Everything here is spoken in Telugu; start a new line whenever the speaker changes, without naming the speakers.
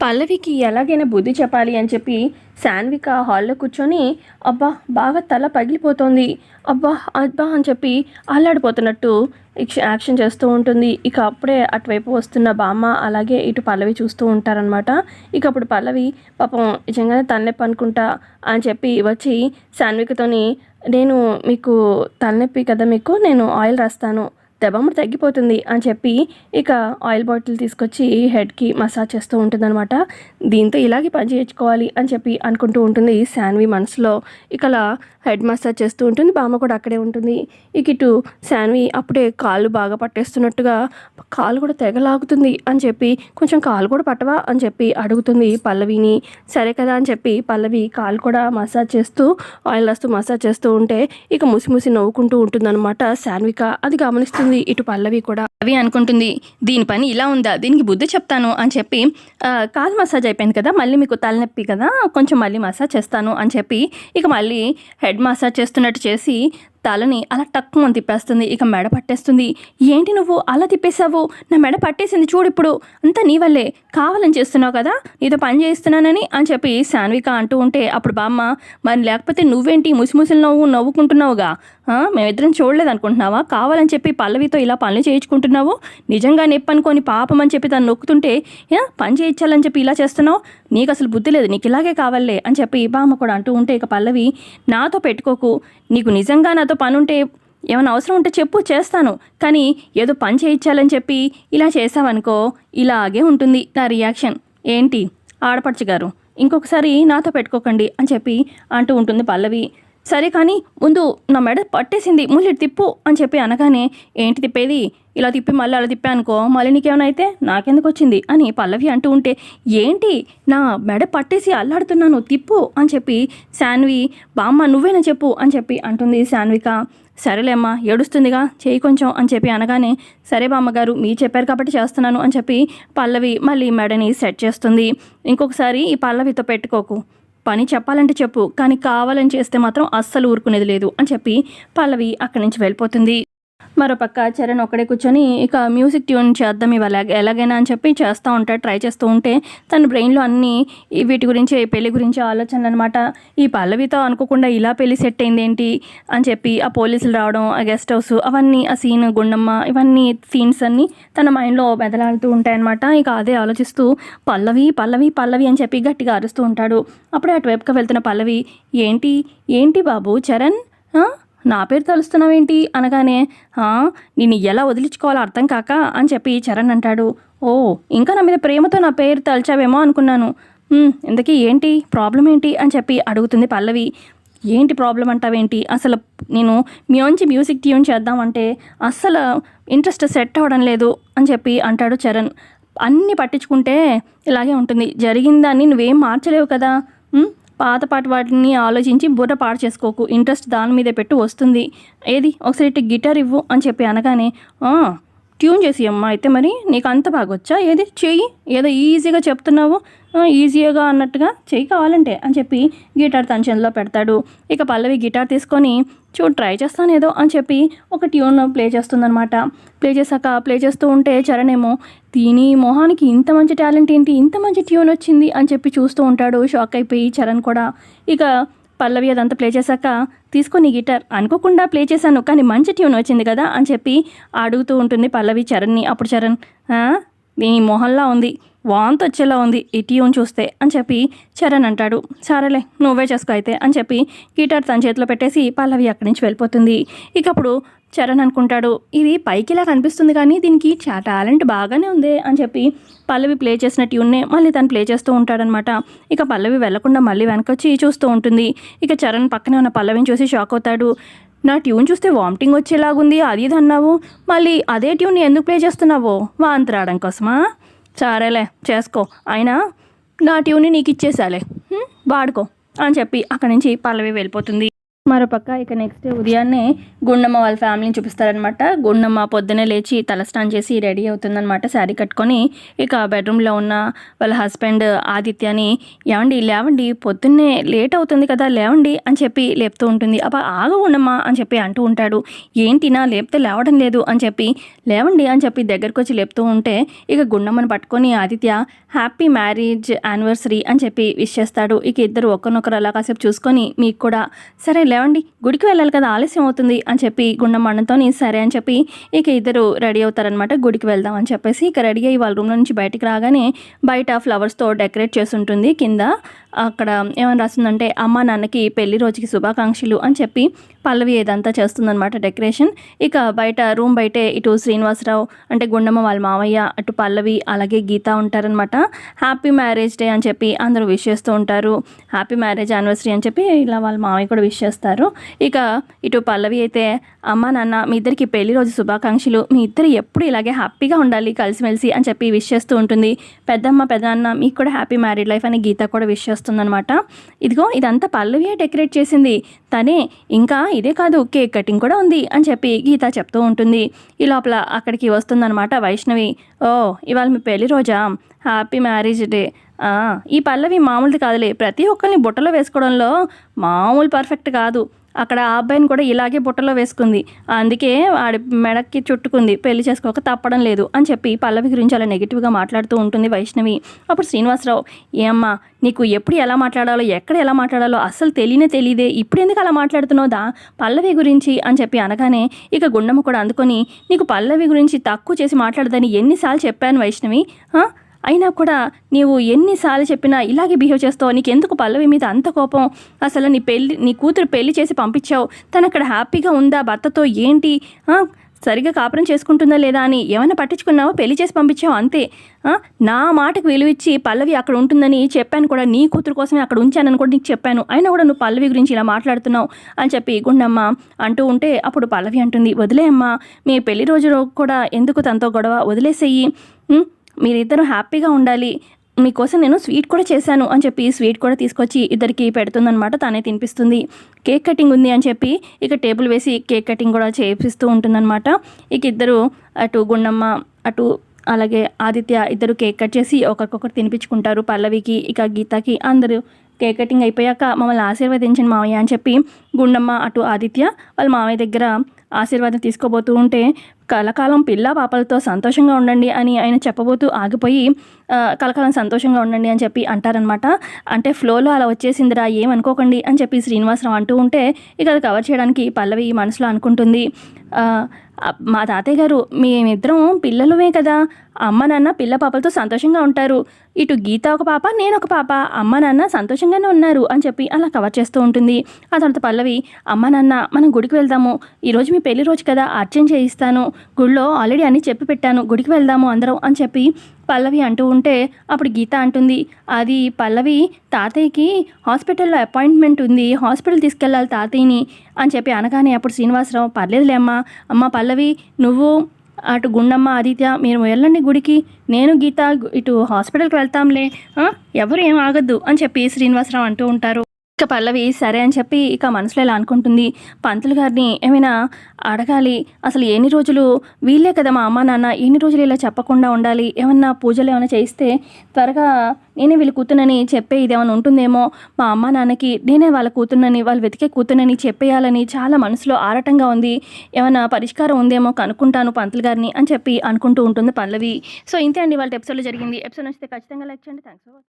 పల్లవికి ఎలాగైనా బుద్ధి చెప్పాలి అని చెప్పి శాన్విక హాల్లో కూర్చొని అబ్బా బాగా తల పగిలిపోతోంది. అబ్బా అబ్బా అని చెప్పి అల్లాడిపోతున్నట్టు యాక్షన్ చేస్తూ ఉంటుంది. ఇక అప్పుడే అటువైపు వస్తున్న బామ్మ అలాగే ఇటు పల్లవి చూస్తూ ఉంటారనమాట ఇక అప్పుడు పల్లవి పాపం నిజంగానే తలనొప్పి అనుకుంటా అని చెప్పి వచ్చి శాన్వికతోని నేను మీకు తలనొప్పి కదా మీకు నేను ఆయిల్ రాస్తాను దెబ్బమ్మ తగ్గిపోతుంది అని చెప్పి ఇక ఆయిల్ బాటిల్ తీసుకొచ్చి హెడ్కి మసాజ్ చేస్తూ ఉంటుందన్నమాట. దీంతో ఇలాగే పని చేయించుకోవాలి అని చెప్పి అనుకుంటూ ఉంటుంది శాన్వి మనసులో. ఇక అలా హెడ్ మసాజ్ చేస్తూ ఉంటుంది బామ్మ కూడా అక్కడే ఉంటుంది. ఇక ఇటు శాన్వి అప్పుడే కాళ్ళు బాగా పట్టేస్తున్నట్టుగా కాలు కూడా తెగలాగుతుంది అని చెప్పి కొంచెం కాలు కూడా పట్టవా అని చెప్పి అడుగుతుంది పల్లవిని. సరే కదా అని చెప్పి పల్లవి కాలు కూడా మసాజ్ చేస్తూ ఆయిల్ రాస్తూ మసాజ్ చేస్తూ ఉంటే ఇక ముసి ముసి నవ్వుకుంటూ ఉంటుందన్నమాట శాన్విక. అది గమనిస్తుంది ఇటు పల్లవి కూడా. అవి అనుకుంటుంది దీని పని ఇలా ఉందా? దీనికి బుద్ధి చెప్తాను అని చెప్పి కాలు మసాజ్ అయిపోయింది కదా మళ్ళీ మీకు తలనొప్పి కదా కొంచెం మళ్ళీ మసాజ్ చేస్తాను అని చెప్పి ఇక మళ్ళీ హెడ్ మసాజ్ చేస్తున్నట్టు చేసి తలని అలా టక్కుమని తిప్పేస్తుంది. ఇక మెడ పట్టేస్తుంది. ఏంటి నువ్వు? అలా తిప్పేశావు? నా మెడ పట్టేసింది చూడు ఇప్పుడు. అంతా నీ వల్లే. కావాలని చేస్తున్నావు కదా? నీతో పని చేస్తున్నానని అని చెప్పి శాన్విక అంటూ ఉంటే అప్పుడు బామ్మ మరి లేకపోతే నువ్వేంటి ముసిముసిలు నవ్వు నవ్వుకుంటున్నావుగా? మేమిద్దరం చూడలేదు అనుకుంటున్నావా కావాలని చెప్పి పల్లవితో ఇలా పనులు చేయించుకుంటున్నావు? నిజంగా నొప్పనుకొని పాపం అని చెప్పి తను నొక్కుతుంటే పని చేయించాలని చెప్పి ఇలా చేస్తున్నావు? నీకు అసలు బుద్ధి లేదు. నీకు ఇలాగే కావాలే అని చెప్పి బామ్మ కూడా అంటూ ఉంటే ఇక పల్లవి నాతో పెట్టుకోకు. నీకు నిజంగా నాతో పని ఉంటే ఏమైనా అవసరం ఉంటే చెప్పు చేస్తాను. కానీ ఏదో పని చేయించాలని చెప్పి ఇలా చేసావనుకో ఇలాగే ఉంటుంది నా రియాక్షన్. ఏంటి? ఆడపడుచు గారు ఇంకొకసారి నాతో పెట్టుకోకండి అని చెప్పి అంటూ ఉంటుంది పల్లవి. సరే కానీ ముందు నా మెడ పట్టేసింది. ముళ్ళు తిప్పు అని చెప్పి అనగానే ఏంటి తిప్పేది? ఇలా తిప్పి మళ్ళీ అలా తిప్పా అనుకో. మళ్ళీ నీకేమైనా అయితే నాకెందుకు వచ్చింది? అని పల్లవి అంటూ ఉంటే ఏంటి? నా మెడ పట్టేసి అల్లాడుతున్నాను. తిప్పు అని చెప్పి శాన్వి బామ్మ నువ్వేనా చెప్పు అని చెప్పి అంటుంది శాన్విక. సరేలేమ్మా ఏడుస్తుందిగా. చేయి కొంచెం అని చెప్పి అనగానే సరే బామ్మగారు మీరు చెప్పారు కాబట్టి చేస్తున్నాను అని చెప్పి పల్లవి మళ్ళీ మెడని సెట్ చేస్తుంది. ఇంకొకసారి ఈ పల్లవితో పెట్టుకోకు. పని చెప్పాలంటే చెప్పు కానీ కావాలని చేస్తే మాత్రం అస్సలు ఊరుకునేది లేదు అని చెప్పి పల్లవి అక్కడి నుంచి వెళ్ళిపోతుంది. మరోపక్క చరణ్ ఒక్కడే కూర్చొని ఇక మ్యూజిక్ ట్యూన్ చేద్దాం ఇవాళ. ఎలాగైనా అని చెప్పి చేస్తూ ఉంటాడు ట్రై చేస్తూ ఉంటే తన బ్రెయిన్లో అన్నీ వీటి గురించి పెళ్ళి గురించి ఆలోచనలు అనమాట ఈ పల్లవితో అనుకోకుండా ఇలా పెళ్ళి సెట్ అయింది ఏంటి అని చెప్పి ఆ పోలీసులు రావడం ఆ గెస్ట్ హౌస్ అవన్నీ ఆ సీన్ గుండమ్మ ఇవన్నీ సీన్స్ అన్నీ తన మైండ్లో మెదలాడుతూ ఉంటాయన్నమాట. ఇక అదే ఆలోచిస్తూ పల్లవి పల్లవి పల్లవి అని చెప్పి గట్టిగా అరుస్తూ ఉంటాడు. అప్పుడే అటువైపుగా వెళ్తున్న పల్లవి ఏంటి? ఏంటి బాబు? చరణ్? నా పేరు తలుస్తున్నావేంటి? అనగానే నిన్ను ఎలా వదిలించుకోవాలో అర్థం కాక అని చెప్పి చరణ్ అంటాడు. ఓ ఇంకా నా మీద ప్రేమతో నా పేరు తలిచావేమో అనుకున్నాను. ఇంతకీ ఏంటి? ప్రాబ్లం ఏంటి? అని చెప్పి అడుగుతుంది పల్లవి. ఏంటి ప్రాబ్లం అంటావేంటి? అసలు నేను మ్యూంచి మ్యూజిక్ ట్యూన్ చేద్దామంటే అస్సలు ఇంట్రెస్ట్ సెట్ అవ్వడం లేదు అని చెప్పి అంటాడు చరణ్. అన్నీ పట్టించుకుంటే ఇలాగే ఉంటుంది. జరిగిందాన్ని నువ్వేం మార్చలేవు కదా. పాతపాటి పాత పాట వాటిని ఆలోచించి బుర్ర పాడు చేసుకోకు. ఇంట్రెస్ట్ దాని మీదే పెట్టు వస్తుంది. ఏది? ఒకసారి ఇటు గిటార్ ఇవ్వు అని చెప్పి అనగానే ట్యూన్ చేసి అమ్మ అయితే మరి నీకు అంత బాగొచ్చా? ఏది? చెయ్యి. ఏదో ఈజీగా చెప్తున్నావు. ఈజీగా అన్నట్టుగా చెయ్యి కావాలంటే అని చెప్పి గిటార్ తన చేతిలో పెడతాడు. ఇక పల్లవి గిటార్ తీసుకొని చూడు ట్రై చేస్తాను ఏదో అని చెప్పి ఒక ట్యూన్ ప్లే చేస్తుందనమాట ప్లే చేశాక ప్లే చేస్తూ ఉంటే చరణ్ ఏమో దీని మొహానికి ఇంత మంచి టాలెంట్ ఏంటి? ఇంత మంచి ట్యూన్ వచ్చింది అని చెప్పి చూస్తూ ఉంటాడు. షాక్ అయిపోయి చరణ్ కూడా. ఇక పల్లవి అదంతా ప్లే చేశాక తీసుకొని గిటార్ అనుకోకుండా ప్లే చేశాను కానీ మంచి ట్యూన్ వచ్చింది కదా అని చెప్పి అడుగుతూ ఉంటుంది పల్లవి చరణ్ని. అప్పుడు చరణ్ దీని మొహంలా ఉంది. వాంతి వచ్చేలా ఉంది ఈ ట్యూన్ చూస్తే అని చెప్పి చరణ్ అంటాడు. సరేలే నువ్వే చేసుకో అయితే అని చెప్పి గిటార్ తన చేతిలో పెట్టేసి పల్లవి అక్కడి నుంచి వెళ్ళిపోతుంది. ఇక అప్పుడు చరణ్ అనుకుంటాడు ఇది పైకిలా కనిపిస్తుంది కానీ దీనికి చా టాలెంట్ బాగానే ఉంది అని చెప్పి పల్లవి ప్లే చేసిన ట్యూన్నే మళ్ళీ తను ప్లే చేస్తూ ఉంటాడనమాట. ఇక పల్లవి వెళ్ళకుండా మళ్ళీ వెనకొచ్చి చూస్తూ ఉంటుంది. ఇక చరణ్ పక్కనే ఉన్న పల్లవిని చూసి షాక్ అవుతాడు. నా ట్యూన్ చూస్తే వామిటింగ్ వచ్చేలాగుంది అది ఇది అన్నావు. మళ్ళీ అదే ట్యూన్ ఎందుకు ప్లే చేస్తున్నావో? వాంతి రావడం కోసమా? సరేలే చేసుకో. అయినా నా ట్యూన్ని నీకు ఇచ్చేసాలే వాడుకో అని చెప్పి అక్కడి నుంచి పల్లవి వెళ్ళిపోతుంది. మరోపక్క ఇక నెక్స్ట్ ఉదయాన్నే గుండమ్మ వాళ్ళ ఫ్యామిలీని చూపిస్తారనమాట గుండమ్మ పొద్దునే లేచి తలస్నానం చేసి రెడీ అవుతుందన్నమాట శారీ కట్టుకొని. ఇక బెడ్రూమ్లో ఉన్న వాళ్ళ హస్బెండ్ ఆదిత్యని ఏమండి లేవండి పొద్దున్నే లేట్ అవుతుంది కదా లేవండి అని చెప్పి లేపుతూ ఉంటుంది. అబ్బా ఆగ ఉండమ్మా అని చెప్పి అంటూ ఉంటాడు. ఏంటినా లేపితే లేవడం లేదు అని చెప్పి లేవండి అని చెప్పి దగ్గరకు వచ్చి లేపుతూ ఉంటే ఇక గుండమ్మను పట్టుకొని ఆదిత్య హ్యాపీ మ్యారేజ్ యానివర్సరీ అని చెప్పి విష్ చేస్తాడు. ఇక ఇద్దరు ఒకరినొకరు అలా కాసేపు చూసుకొని మీకు కూడా సరే లేవండి గుడికి వెళ్ళాలి కదా ఆలస్యం అవుతుంది అని చెప్పి గుండమ్మ అన్నతోని సరే అని చెప్పి ఇక ఇద్దరు రెడీ అవుతారనమాట గుడికి వెళ్దాం అని చెప్పేసి ఇక రెడీ అయ్యి వాళ్ళ రూమ్ నుంచి బయటికి రాగానే బయట ఫ్లవర్స్తో డెకరేట్ చేసి ఉంటుంది కింద అక్కడ ఏమని రాస్తుందంటే అమ్మ నాన్నకి పెళ్ళి రోజుకి శుభాకాంక్షలు అని చెప్పి పల్లవి ఇదంతా చేస్తుందనమాట డెకరేషన్. ఇక బయట రూమ్ బయటే ఇటు శ్రీనివాసరావు అంటే గుండమ్మ వాళ్ళ మామయ్య అటు పల్లవి అలాగే గీత ఉంటారనమాట హ్యాపీ మ్యారేజ్ డే అని చెప్పి అందరూ విష్ చేస్తూ ఉంటారు. హ్యాపీ మ్యారేజ్ యానివర్సరీ అని చెప్పి ఇలా వాళ్ళ మావయ్య కూడా విష్ చేస్తారు. ఇక ఇటు పల్లవి అయితే అమ్మ నాన్న మీ ఇద్దరికి పెళ్ళి రోజు శుభాకాంక్షలు. మీ ఇద్దరు ఎప్పుడు ఇలాగే హ్యాపీగా ఉండాలి కలిసిమెలిసి అని చెప్పి విష్ చేస్తూ ఉంటుంది. పెద్దమ్మ పెద్దనాన్న మీకు కూడా హ్యాపీ మ్యారీడ్ లైఫ్ అని గీత కూడా విష్ చేస్తుందనమాట ఇదిగో ఇదంతా పల్లవియే డెకరేట్ చేసింది. తనే ఇంకా ఇదే కాదు కేక్ కటింగ్ కూడా ఉంది అని చెప్పి గీత చెప్తూ ఉంటుంది. ఈ లోపల అక్కడికి వస్తుందన్నమాట వైష్ణవి. ఓ ఇవాళ మీ పెళ్ళి రోజా? Happy marriage day. ఈ పల్లవి మామూలుది కాదులే. ప్రతి ఒక్కరిని బుట్టలో వేసుకోవడంలో మామూలు పర్ఫెక్ట్ కాదు. అక్కడ ఆ అబ్బాయిని కూడా ఇలాగే బుట్టలో వేసుకుంది. అందుకే వాడి మెడకి చుట్టుకుంది. పెళ్ళి చేసుకోక తప్పడం లేదు అని చెప్పి పల్లవి గురించి అలా నెగిటివ్గా మాట్లాడుతూ ఉంటుంది వైష్ణవి. అప్పుడు శ్రీనివాసరావు ఏమ్మా నీకు ఎప్పుడు ఎలా మాట్లాడాలో ఎక్కడ ఎలా మాట్లాడాలో అస్సలు తెలియనే తెలియదే ఇప్పుడు ఎందుకు అలా మాట్లాడుతున్నావు దా పల్లవి గురించి అని చెప్పి అనగానే ఇక గుండమ్మ కూడా అందుకొని నీకు పల్లవి గురించి తక్కువ చేసి మాట్లాడదని ఎన్నిసార్లు చెప్పాను వైష్ణవి. అయినా కూడా నీవు ఎన్నిసార్లు చెప్పినా ఇలాగే బిహేవ్ చేస్తావు నీకు ఎందుకు పల్లవి మీద అంత కోపం? అసలు నీ పెళ్ళి నీ కూతురు పెళ్ళి చేసి పంపించావు తను అక్కడ హ్యాపీగా ఉందా భర్తతో ఏంటి? సరిగ్గా సరిగా కాపురం చేసుకుంటుందా లేదా అని ఏమైనా పట్టించుకున్నావో? పెళ్ళి చేసి పంపించావు అంతే. నా మాటకు విలువిచ్చి పల్లవి అక్కడ ఉంటుందని చెప్పాను కూడా నీ కూతురు కోసమే అక్కడ ఉంచానని కూడా నీకు చెప్పాను. అయినా కూడా నువ్వు పల్లవి గురించి ఇలా మాట్లాడుతున్నావు అని చెప్పి గుండమ్మ అంటూ ఉంటే అప్పుడు పల్లవి అంటుంది వదిలేయమ్మా మీ పెళ్ళి రోజు కూడా ఎందుకు తనతో గొడవ? వదిలేసేయి. మీరిద్దరూ హ్యాపీగా ఉండాలి. మీకోసం నేను స్వీట్ కూడా చేశాను అని చెప్పి స్వీట్ కూడా తీసుకొచ్చి ఇద్దరికి పెడుతుందనమాట తానే తినిపిస్తుంది. కేక్ కటింగ్ ఉంది అని చెప్పి ఇక టేబుల్ వేసి కేక్ కటింగ్ కూడా చేపిస్తూ ఉంటుందన్నమాట. ఇక ఇద్దరు అటు గుండమ్మ అటు అలాగే ఆదిత్య ఇద్దరు కేక్ కట్ చేసి ఒకరికొకరు తినిపించుకుంటారు. పల్లవికి ఇక గీతకి అందరూ కేక్ కటింగ్ అయిపోయాక మమ్మల్ని ఆశీర్వదించండి మామయ్య అని చెప్పి గుండమ్మ అటు ఆదిత్య వాళ్ళ మావయ్య దగ్గర ఆశీర్వాదం తీసుకోబోతూ ఉంటే కలకాలం పిల్ల పాపలతో సంతోషంగా ఉండండి అని ఆయన చెప్పబోతూ ఆగిపోయి కలకాలం సంతోషంగా ఉండండి అని చెప్పి అంటారనమాట అంటే ఫ్లోలో అలా వచ్చేసిందిరా ఏమనుకోకండి అని చెప్పి శ్రీనివాసరావు అంటూ ఉంటే ఇక అది కవర్ చేయడానికి పల్లవి మనసులో అనుకుంటుంది. మా తాతయ్య గారు మేమిద్దరం పిల్లలమే కదా అమ్మ నాన్న పిల్ల పాపలతో సంతోషంగా ఉంటారు. ఇటు గీత ఒక పాప నేను ఒక పాప అమ్మ నాన్న సంతోషంగానే ఉన్నారు అని చెప్పి అలా కవర్ చేస్తూ ఉంటుంది. ఆ తర్వాత పల్లవి అమ్మ నాన్న మనం గుడికి వెళ్దాము. ఈరోజు మీ పెళ్ళి రోజు కదా అర్చన చేయిస్తాను. గుడిలో ఆల్రెడీ అన్నీ చెప్పి పెట్టాను. గుడికి వెళ్దాము అందరం అని చెప్పి పల్లవి అంటూ ఉంటే అప్పుడు గీత అంటుంది. అది పల్లవి తాతయ్యకి హాస్పిటల్లో అపాయింట్మెంట్ ఉంది. హాస్పిటల్ తీసుకెళ్ళాలి తాతయ్యని అని చెప్పి అనగానే అప్పుడు శ్రీనివాసరావు పర్లేదులే అమ్మా. అమ్మ పల్లవి నువ్వు అటు గుండమ్మ ఆదిత్య మీరు వెళ్ళండి గుడికి. నేను గీత ఇటు హాస్పిటల్కి వెళ్తాంలే. ఎవరు ఏం ఆగద్దు అని చెప్పి శ్రీనివాసరావు అంటూ ఉంటారు. ఇక పల్లవి సరే అని చెప్పి ఇక మనసులో ఇలా అనుకుంటుంది? పంతులు గారిని ఏమైనా అడగాలి? అసలు ఎన్ని రోజులు? వీళ్ళే కదా మా అమ్మ నాన్న ఎన్ని రోజులు ఇలా చెప్పకుండా ఉండాలి? ఏమన్నా పూజలు ఏమైనా చేయిస్తే త్వరగా నేనే వీళ్ళ కూతునని చెప్పే ఇదేమైనా ఉంటుందేమో? మా అమ్మ నాన్నకి నేనే వాళ్ళ కూతున్నని వాళ్ళు వెతికే కూతునని చెప్పేయాలని చాలా మనసులో ఆరటంగా ఉంది. ఏమైనా పరిష్కారం ఉందేమో కనుక్కుంటాను పంతులు గారిని అని చెప్పి అనుకుంటూ ఉంటుంది పల్లవి. సో ఇంతే అండి వాళ్ళ ఎపిసోడ్లో జరిగింది. ఎపిసోడ్ నచ్చితే ఖచ్చితంగా లైక్ చేయండి. Thanks for